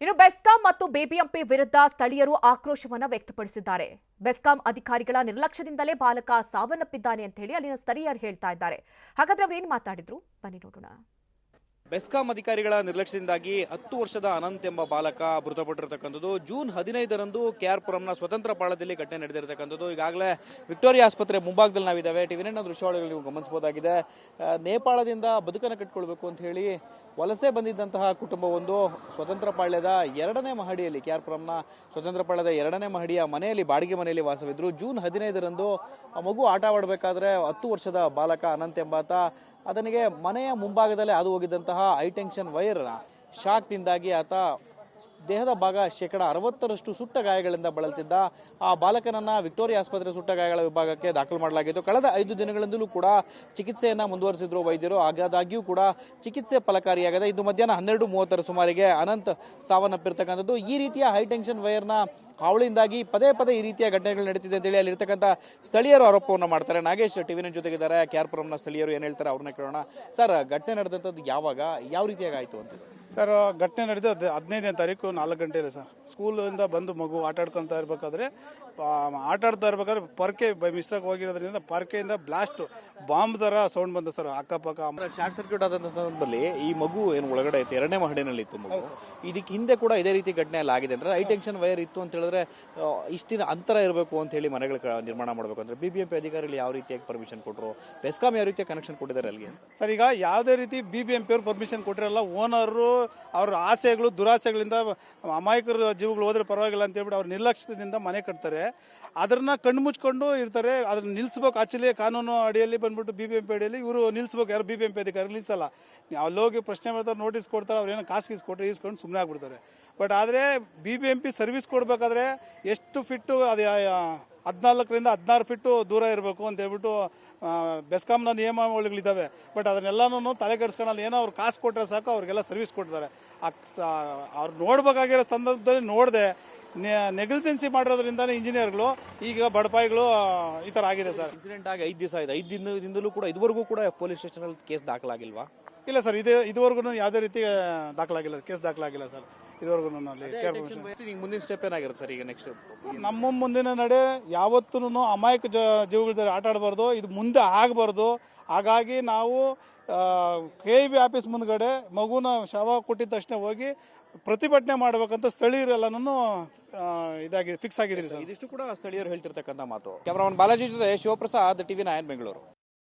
ಇನ್ನು ಬೆಸ್ಕಾಂ ಮತ್ತು ಬಿಬಿಎಂಪಿ ವಿರುದ್ಧ ಸ್ಥಳೀಯರು ಆಕ್ರೋಶವನ್ನು ವ್ಯಕ್ತಪಡಿಸಿದ್ದಾರೆ. ಬೆಸ್ಕಾಂ ಅಧಿಕಾರಿಗಳ ನಿರ್ಲಕ್ಷ್ಯದಿಂದಲೇ ಬಾಲಕ ಸಾವನ್ನಪ್ಪಿದ್ದಾನೆ ಅಂತ ಹೇಳಿ ಅಲ್ಲಿನ ಸ್ಥಳೀಯರು ಹೇಳ್ತಾ ಇದ್ದಾರೆ. ಹಾಗಾದ್ರೆ ಅವ್ರು ಏನ್ ಮಾತಾಡಿದ್ರು? ಬನ್ನಿ ನೋಡೋಣ. ಬೆಸ್ಕಾಂ ಅಧಿಕಾರಿಗಳ ನಿರ್ಲಕ್ಷ್ಯದಿಂದಾಗಿ ಹತ್ತು ವರ್ಷದ ಅನಂತ್ ಎಂಬ ಬಾಲಕ ಮೃತಪಟ್ಟಿರತಕ್ಕಂಥದ್ದು. ಜೂನ್ ಹದಿನೈದರಂದು ಕೆಆರ್ಪುರಂನ ಸ್ವತಂತ್ರ ಪಾಳದಲ್ಲಿ ಘಟನೆ ನಡೆದಿರತಕ್ಕಂಥದ್ದು. ಈಗಾಗಲೇ ವಿಕ್ಟೋರಿಯಾ ಆಸ್ಪತ್ರೆ ಮುಂಭಾಗದಲ್ಲಿ ನಾವಿದ್ದಾವೆ ನೈನ್ ದೃಶ್ಯಾವಳಿಗಳು ನೀವು ಗಮನಿಸಬಹುದಾಗಿದೆ. ನೇಪಾಳದಿಂದ ಬದುಕನ್ನು ಕಟ್ಕೊಳ್ಬೇಕು ಅಂತ ಹೇಳಿ ವಲಸೆ ಬಂದಿದ್ದಂತಹ ಕುಟುಂಬವೊಂದು ಸ್ವತಂತ್ರ ಪಾಳ್ಯದ ಎರಡನೇ ಮಹಡಿಯಲ್ಲಿ, ಕೆಆರ್ಪುರಂನ ಸ್ವತಂತ್ರ ಪಾಳ್ಯದ ಎರಡನೇ ಮಹಡಿಯ ಮನೆಯಲ್ಲಿ, ಬಾಡಿಗೆ ಮನೆಯಲ್ಲಿ ವಾಸವಿದ್ರು. ಜೂನ್ ಹದಿನೈದರಂದು ಆ ಮಗು ಆಟವಾಡಬೇಕಾದ್ರೆ ಹತ್ತು ವರ್ಷದ ಬಾಲಕ ಅನಂತ್ ಎಂಬಾತ ಆತನಿಗೆ ಮನೆಯ ಮುಂಭಾಗದಲ್ಲೇ ಹಾದು ಹೋಗಿದ್ದಂತಹ ಹೈಟೆನ್ಷನ್ ವೈರ್ ಶಾಕ್ನಿಂದಾಗಿ ಆತ ದೇಹದ ಭಾಗ ಶೇಕಡ ಅರವತ್ತರಷ್ಟು ಸುಟ್ಟ ಗಾಯಗಳಿಂದ ಬಳಲ್ತಿದ್ದ ಆ ಬಾಲಕನನ್ನ ವಿಕ್ಟೋರಿಯಾ ಆಸ್ಪತ್ರೆ ಸುಟ್ಟ ಗಾಯಗಳ ವಿಭಾಗಕ್ಕೆ ದಾಖಲು ಮಾಡಲಾಗಿತ್ತು. ಕಳೆದ ಐದು ದಿನಗಳಿಂದಲೂ ಕೂಡ ಚಿಕಿತ್ಸೆಯನ್ನ ಮುಂದುವರಿಸಿದ್ರು ವೈದ್ಯರು. ಹಾಗಾದಾಗ್ಯೂ ಕೂಡ ಚಿಕಿತ್ಸೆ ಫಲಕಾರಿಯಾಗದೆ ಇಂದು ಮಧ್ಯಾಹ್ನ ಹನ್ನೆರಡು ಮೂವತ್ತರ ಸುಮಾರಿಗೆ ಅನಂತ್ ಸಾವನ್ನಪ್ಪಿರ್ತಕ್ಕಂಥದ್ದು. ಈ ರೀತಿಯ ಹೈಟೆನ್ಷನ್ ವೈರ್ನ ಹಾವಳಿಯಿಂದಾಗಿ ಪದೇ ಪದೇ ಈ ರೀತಿಯ ಘಟನೆಗಳು ನಡೀತಿದೆ ಅಂತೇಳಿ ಅಲ್ಲಿರ್ತಕ್ಕಂಥ ಸ್ಥಳೀಯರು ಆರೋಪವನ್ನು ಮಾಡ್ತಾರೆ. ನಾಗೇಶ್ ಟಿವಿನ ಜೊತೆಗಿದ್ದಾರೆ. ಕ್ಯಾರ್ಪುರಂನ ಸ್ಥಳೀಯರು ಏನು ಹೇಳ್ತಾರೆ ಅವ್ರನ್ನ ಕೇಳೋಣ. ಸರ್, ಘಟನೆ ನಡೆದಂಥದ್ದು ಯಾವಾಗ? ಯಾವ ರೀತಿಯಾಗಿ ಆಯಿತು ಅಂತ ಸರ್ ಘಟನೆ ನಡೆದು ಹದ್- ಹದಿನೈದನೇ ತಾರೀಕು ನಾಲ್ಕು ಗಂಟೆಯಲ್ಲಿ ಸರ್. ಸ್ಕೂಲಿಂದ ಬಂದು ಮಗು ಆಟ ಇರಬೇಕಾದ್ರೆ ಇರ್ಬೇಕಾದ್ರೆ ಇರಬೇಕಾದ್ರೆ ಆಟ ಆಡ್ತಾ ಇರ್ಬೇಕಾದ್ರೆ ಪರ್ಕೆ ಬೈ ಮಿಸ್ಟೇಕ್ ಹೋಗಿರೋದ್ರಿಂದ ಪರ್ಕೆಯಿಂದ ಬ್ಲಾಸ್ಟ್ ಬಾಂಬ್ ಥರ ಸೌಂಡ್ ಬಂತು ಸರ್ ಅಕ್ಕಪಕ್ಕ. ಶಾರ್ಟ್ ಸರ್ಕ್ಯೂಟ್ ಆದಂತ ಸಂದರ್ಭದಲ್ಲಿ ಈ ಮಗು ಏನು ಒಳಗಡೆ ಇತ್ತು ಎರಡನೇ ಮಹಡಿನಲ್ಲಿ ಇತ್ತು ಮಗು. ಇದಕ್ಕೆ ಹಿಂದೆ ಕೂಡ ಇದೇ ರೀತಿ ಘಟನೆ ಎಲ್ಲ ಆಗಿದೆ ಅಂದ್ರೆ ಹೈ ಟೆನ್ಷನ್ ವೈರ್ ಇತ್ತು ಅಂತ ಹೇಳಿದ್ರೆ ಇಷ್ಟಿನ ಅಂತರ ಇರಬೇಕು ಅಂತ ಹೇಳಿ ಮನೆಗಳ ನಿರ್ಮಾಣ ಮಾಡಬೇಕು ಅಂದ್ರೆ ಬಿ ಬಿ ಎಂ ಪಿ ಅಧಿಕಾರಿಗಳು ಯಾವ ರೀತಿಯಾಗಿ ಪರ್ಮಿಷನ್ ಕೊಟ್ಟರು ಬೆಸ್ಕಾಮ್ ಯಾವ ರೀತಿಯ ಕನೆಕ್ಷನ್ ಕೊಟ್ಟಿದ್ದಾರೆ ಅಲ್ಲಿಗೆ? ಸರ್ ಈಗ ಯಾವುದೇ ರೀತಿ ಬಿ ಬಿ ಎಂ ಪಿ ಅವ್ರು ಪರ್ಮಿಷನ್ ಕೊಟ್ಟಿರಲ್ಲ ಓನರು ಅವ್ರ ಆಸೆಗಳು, ದುರಾಸೆಗಳಿಂದ ಅಮಾಯಕರ ಜೀವಗಳು ಹೋದ್ರೆ ಪರವಾಗಿಲ್ಲ ಅಂತ ಹೇಳ್ಬಿಟ್ಟು ಅವ್ರ ನಿರ್ಲಕ್ಷ್ಯದಿಂದ ಮನೆ ಕಟ್ತಾರೆ. ಅದನ್ನ ಕಣ್ಣು ಮುಚ್ಕೊಂಡು ಇರ್ತಾರೆ. ಅದನ್ನ ನಿಲ್ಸ್ಬೇಕು. ಆಕ್ಚುಲಿ ಕಾನೂನು ಅಡಿಯಲ್ಲಿ ಬಂದ್ಬಿಟ್ಟು ಬಿ ಬಿ ಎಂ ಪಿ ಅಡಿಯಲ್ಲಿ ಇವರು ನಿಲ್ಲಿಸ್ಬೇಕು ಯಾರು ಬಿ ಬಿ ಎಂ ಪಿ ಅಧಿಕಾರಿ ನಿಲ್ಲಿಸಲ್ಲ ಅಲ್ಲೋಗಿ ಪ್ರಶ್ನೆ ಮಾಡ್ತಾರೆ ನೋಟಿಸ್ ಕೊಡ್ತಾರೆ. ಅವ್ರು ಏನೋ ಕಾಸು ಗೀಸ್ ಕೊಟ್ಟರೆ ಈಸ್ಕೊಂಡು ಸುಮ್ಮನೆ ಆಗ್ಬಿಡ್ತಾರೆ. ಬಟ್ ಆದರೆ B B M P service ಕೊಡಬೇಕಾದ್ರೆ ಎಷ್ಟು ಫಿಟ್ಟು ಅದು ಹದಿನಾಲ್ಕರಿಂದ ಹದಿನಾರು ಫಿಟ್ಟು ದೂರ ಇರಬೇಕು ಅಂತ ಹೇಳ್ಬಿಟ್ಟು ಬೆಸ್ಕಾಮ್ನ ನಿಯಮಾವಳಿಗಳಿದ್ದಾವೆ. ಬಟ್ ಅದನ್ನೆಲ್ಲನೂ ತಲೆ ಕೆಡಿಸ್ಕೊಳ್ಳಲ್ಲ ಏನೋ ಅವ್ರು ಕಾಸು ಕೊಟ್ಟರೆ ಸಾಕು, ಅವ್ರಿಗೆಲ್ಲ ಸರ್ವಿಸ್ ಕೊಡ್ತಾರೆ. ಅವ್ರು ನೋಡ್ಬೇಕಾಗಿರೋ ಸಂದರ್ಭದಲ್ಲಿ ನೋಡಿದೆ ನೆಗ್ಲಿಜೆನ್ಸಿ ಮಾಡಿರೋದ್ರಿಂದನೇ ಇಂಜಿನಿಯರ್ಗಳು, ಈಗ ಬಡಪಾಯಿಗಳು ಈ ಥರ ಆಗಿದೆ ಸರ್. ಇನ್ಸಿಡೆಂಟ್ ಆಗಿ ಐದು ದಿವಸ ಆಯಿತು. ಐದು ದಿನದಿಂದಲೂ ಕೂಡ, ಇದುವರೆಗೂ ಕೂಡ ಪೊಲೀಸ್ ಸ್ಟೇಷನಲ್ಲಿ ಕೇಸ್ ದಾಖಲಾಗಿಲ್ವಾ? ಇಲ್ಲ ಸರ್ ಇದು ಇದುವರೆಗೂ ಯಾವುದೇ ರೀತಿ ದಾಖಲಾಗಿಲ್ಲ ಕೇಸ್ ದಾಖಲಾಗಿಲ್ಲ ಸರ್. ಇದುವರೆಗೂ ಅಲ್ಲಿ ಕೇರ್ ಮುಂದಿನ ಸ್ಟೆಪ್ ಏನಾಗಿರುತ್ತೆ ಸರ್ ಈಗ ನೆಕ್ಸ್ಟ್ ನಮ್ಮ ಮುಂದಿನ ನಡೆ ಯಾವತ್ತೂ ಅಮಾಯಕ ಜ ಜೀವಗಳ ಆಟ ಆಡಬಾರ್ದು ಇದು ಮುಂದೆ ಆಗಬಾರ್ದು. ಹಾಗಾಗಿ ನಾವು ಕೆ ಬಿ ಆಫೀಸ್ ಮುಂದ್ಗಡೆ ಮಗುನ ಶವ ಕೊಟ್ಟಿದ ತಕ್ಷಣ ಹೋಗಿ ಪ್ರತಿಭಟನೆ ಮಾಡಬೇಕಂತ ಸ್ಥಳೀಯರೆಲ್ಲನೂ ಇದಾಗಿ ಫಿಕ್ಸ್ ಆಗಿದ್ರಿ ಸರ್ ಇದಿಷ್ಟು ಕೂಡ ಸ್ಥಳೀಯರು ಹೇಳ್ತಿರ್ತಕ್ಕಂಥ ಮಾತು. ಕ್ಯಾಮ್ರಾಮನ್ ಬಾಲಾಜಿ ಜೊತೆ ಶಿವಪ್ರಸಾದ್ ಟಿವಿ ನಾಯನ್ ಬೆಂಗಳೂರು.